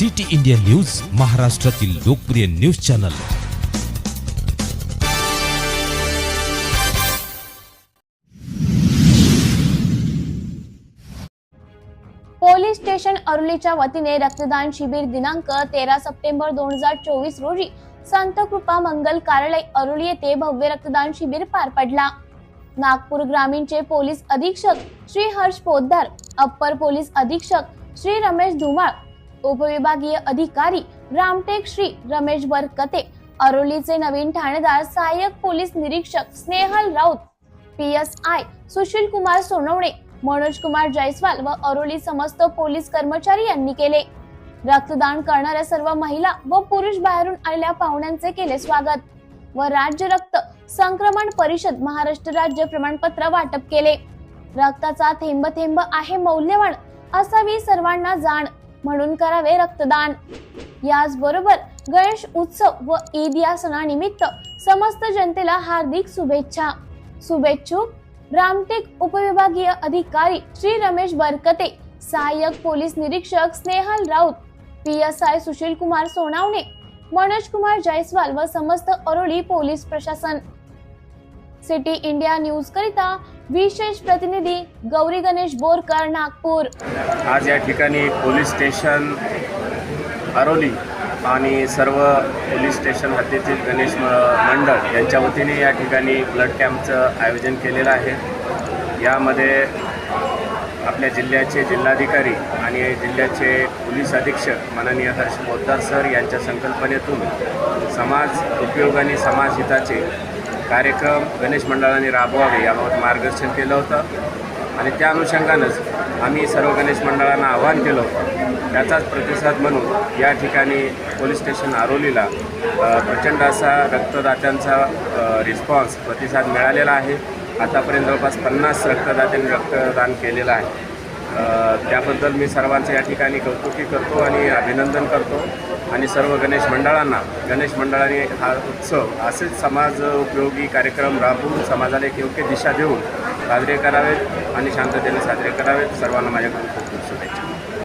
City India news महाराष्ट्रातील लोकप्रिय news channel. Police station अरुलीच्या वतीने रक्तदान शिबिर दिनांक तेरा सप्टेंबर दोन हजार चोवीस रोजी संत कृपा मंगल कार्यालय अरुली येथे भव्य रक्तदान शिबिर पार पडला. नागपूर ग्रामीणचे पोलीस अधीक्षक श्री हर्ष पोद्दार अप्पर पोलीस अधीक्षक श्री रमेश धुमाळ उपविभागीय अधिकारी रामटेक श्री रमेश बरकते अरोलीचे नवीन ठाणेदार सहाय्यक पोलीस निरीक्षक Snehal Raut P S I Sushil Kumar Sonawane Manoj Kumar Jaiswal व अरोली समस्त पोलीस कर्मचारी यांनी केले. रक्तदान करणाऱ्या सर्व महिला व पुरुष बाहेरून आलेल्या पाहुण्यांचे केले स्वागत व राज्य रक्त संक्रमण परिषद महाराष्ट्र राज्य प्रमाणपत्र वाटप केले. रक्ताचा थेंब थेंब आहे मौल्यवान असावी सर्वांना जाण. म्हणून करावे रक्तदान. याचबरोबर गणेश उत्सव व ईद या सणानिमित्त समस्त जनतेला हार्दिक शुभेच्छा. शुभेच्छुक रामटेक उपविभागीय अधिकारी श्री रमेश बरकते सहाय्यक पोलीस निरीक्षक Snehal Raut P S I Sushil Kumar Sonawane Manoj Kumar Jaiswal व समस्त अरोली पोलीस प्रशासन. सिटी इंडिया न्यूज करिता विशेष प्रतिनिधी गौरी गणेश बोरकर नागपूर. आज या ठिकाणी पोलीस स्टेशन अरोली आणि सर्व पोलीस स्टेशन हद्दीतील गणेश मंडळ यांच्या वतीने या ठिकाणी ब्लड कॅम्पचं आयोजन केलेलं आहे. यामध्ये आपल्या जिल्ह्याचे जिल्हाधिकारी आणि जिल्ह्याचे पोलीस अधीक्षक माननीय हर्ष पोद्दार सर यांच्या संकल्पनेतून समाज उपयोग आणि समाज हिताचे कार्यक्रम गणेश मंडळाने राबवावे याबाबत मार्गदर्शन केलं होतं. आणि त्या अनुषंगानंच आम्ही सर्व गणेश मंडळांना आवाहन केलं होतं. त्याचाच प्रतिसाद म्हणून या ठिकाणी पोलीस स्टेशन आरोलीला प्रचंड असा रक्तदात्यांचा रिस्पॉन्स प्रतिसाद मिळालेला आहे. आतापर्यंत जवळपास पन्नास रक्तदात्यांनी रक्तदान केलेलं आहे. त्याबद्दल मी सर्वांचं या ठिकाणी कौतुकी करतो आणि अभिनंदन करतो. आणि सर्व गणेश मंडळांना गणेश मंडळाने हा उत्सव असेच समाज उपयोगी कार्यक्रम राबवून समाजाला एक योग्य दिशा देऊन साजरे करावेत आणि शांततेने साजरे करावेत. सर्वांना माझ्याकडून खूप